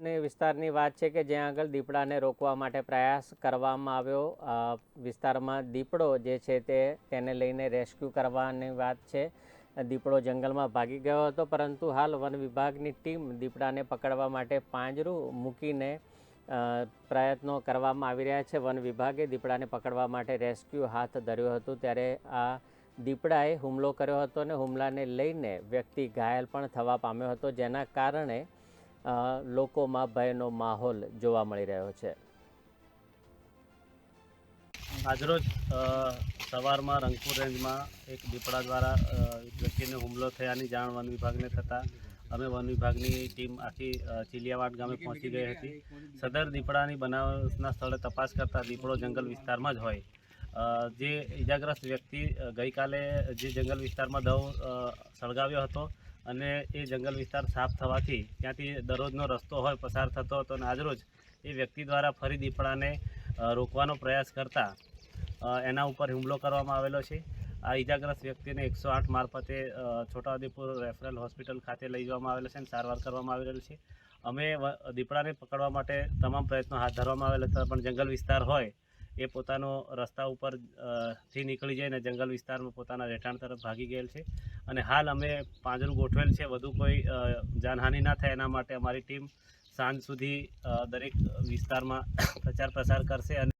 ને વિસ્તારની વાત છે કે જ્યાં આગળ દીપડાને રોકવા માટે પ્રયાસ કરવામાં આવ્યો વિસ્તારમાં દીપડો જે છે તે તેને લઈને રેસ્ક્યુ કરવાની વાત છે. દીપડો જંગલમાં ભાગી ગયો હતો, પરંતુ હાલ વન વિભાગની ટીમ દીપડાને પકડવા માટે પાંજરું મૂકીને પ્રયત્નો કરવામાં આવી રહ્યા છે. વન વિભાગે દીપડાને પકડવા માટે રેસ્ક્યુ હાથ ધર્યું હતું, ત્યારે આ દીપડાએ હુમલો કર્યો હતો અને હુમલાને લઈને વ્યક્તિ ઘાયલ પણ થવા પામ્યો હતો, જેના કારણે લોકોમાં ભયનો માહોલ જોવા મળી રહ્યો છે. આજરોજ સવારમાં રંગપુર રેન્જમાં એક દીપડા દ્વારા વ્યક્તિને હુમલો થયાની જાણ વન વિભાગને થતાં અમે વન વિભાગની ટીમ આખી ચીલિયાવાડ ગામે પહોંચી ગઈ હતી. સદર દીપડાની બનાવના સ્થળે તપાસ કરતા દીપડો જંગલ વિસ્તારમાં જ હોય. જે ઇજાગ્રસ્ત વ્યક્તિ ગઈકાલે જે જંગલ વિસ્તારમાં દવ સળગાવ્યો હતો અને એ જંગલ વિસ્તાર સાફ થવાથી ત્યાંથી દરરોજનો રસ્તો હોય, પસાર થતો હતો અને આજરોજ એ વ્યક્તિ દ્વારા ફરી દીપડાને રોકવાનો પ્રયાસ કરતા એના ઉપર હુમલો કરવામાં આવેલો છે. આ ઈજાગ્રસ્ત વ્યક્તિને એકસો આઠ મારફતે છોટાઉદેપુર રેફરલ હોસ્પિટલ ખાતે લઈ જવામાં આવેલો છે અને સારવાર કરવામાં આવી રહેલ છે. અમે દીપડાને પકડવા માટે તમામ પ્રયત્નો હાથ ધરવામાં આવેલા હતા, પણ જંગલ વિસ્તાર હોય એ પોતાનો રસ્તા ઉપરથી નીકળી જઈને જંગલ વિસ્તારમાં પોતાના રહેઠાણ તરફ ભાગી ગયેલ છે. અને હાલ અમે પાંજરું ગોઠવેલ છે. વધુ કોઈ જાનહાનિ ના થાય એના માટે અમારી ટીમ સાંજ સુધી દરેક વિસ્તારમાં પ્રચાર પ્રસાર કરશે અને